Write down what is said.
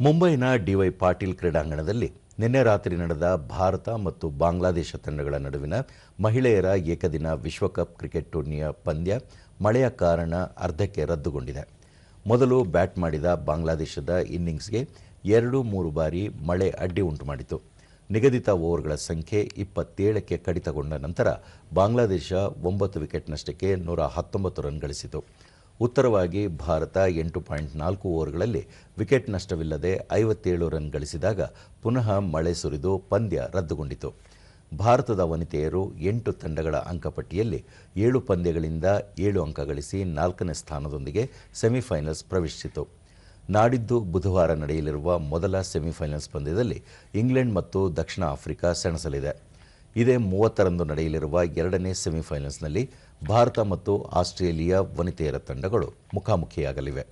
ಮುಂಬೈನ ಡಿವೈ ಪಾಟೀಲ್ ಕ್ರೀಡಾಂಗಣದಲ್ಲಿ ನಿನ್ನೆ ರಾತ್ರಿ ನಡೆದ ಭಾರತ ಮತ್ತು ಬಾಂಗ್ಲಾದೇಶ ತಂಡಗಳ ನಡುವಿನ ಮಹಿಳೆಯರ ಏಕದಿನ ವಿಶ್ವಕಪ್ ಕ್ರಿಕೆಟ್ ಟೂರ್ನಿಯ ಪಂದ್ಯ ಮಳೆಯ ಕಾರಣ ಅರ್ಧಕ್ಕೆ ರದ್ದುಗೊಂಡಿದೆ. ಮೊದಲು ಬ್ಯಾಟ್ ಮಾಡಿದ ಬಾಂಗ್ಲಾದೇಶದ ಇನ್ನಿಂಗ್ಸ್ಗೆ ಎರಡು ಮೂರು ಬಾರಿ ಮಳೆ ಅಡ್ಡಿ ಉಂಟುಮಾಡಿತು. ನಿಗದಿತ ಓವರ್ಗಳ ಸಂಖ್ಯೆ ಇಪ್ಪತ್ತೇಳಕ್ಕೆ ಕಡಿತಗೊಂಡ ನಂತರ ಬಾಂಗ್ಲಾದೇಶ ಒಂಬತ್ತು ವಿಕೆಟ್ನಷ್ಟಕ್ಕೆ ನೂರ ಹತ್ತೊಂಬತ್ತು ರನ್ ಗಳಿಸಿತು. ಉತ್ತರವಾಗಿ ಭಾರತ ಎಂಟು ಪಾಯಿಂಟ್ ನಾಲ್ಕು ಓವರ್ಗಳಲ್ಲಿ ವಿಕೆಟ್ ನಷ್ಟವಿಲ್ಲದೆ ಐವತ್ತೇಳು ರನ್ ಗಳಿಸಿದಾಗ ಪುನಃ ಮಳೆ ಸುರಿದು ಪಂದ್ಯ ರದ್ದುಗೊಂಡಿತು. ಭಾರತದ ವನಿತೆಯರು ಎಂಟು ತಂಡಗಳ ಅಂಕಪಟ್ಟಿಯಲ್ಲಿ ಏಳು ಪಂದ್ಯಗಳಿಂದ ಏಳು ಅಂಕ ಗಳಿಸಿ ನಾಲ್ಕನೇ ಸ್ಥಾನದೊಂದಿಗೆ ಸೆಮಿಫೈನಲ್ಸ್ ಪ್ರವೇಶಿಸಿತು. ನಾಡಿದ್ದು ಬುಧವಾರ ನಡೆಯಲಿರುವ ಮೊದಲ ಸೆಮಿಫೈನಲ್ಸ್ ಪಂದ್ಯದಲ್ಲಿ ಇಂಗ್ಲೆಂಡ್ ಮತ್ತು ದಕ್ಷಿಣ ಆಫ್ರಿಕಾ ಸೆಣಸಲಿದೆ. ಇದೇ ಮೂವತ್ತರಂದು ನಡೆಯಲಿರುವ ಎರಡನೇ ಸೆಮಿಫೈನಲ್ಸ್ನಲ್ಲಿ ಭಾರತ ಮತ್ತು ಆಸ್ಟ್ರೇಲಿಯಾ ವನಿತೆಯರ ತಂಡಗಳು ಮುಖಾಮುಖಿಯಾಗಲಿವೆ.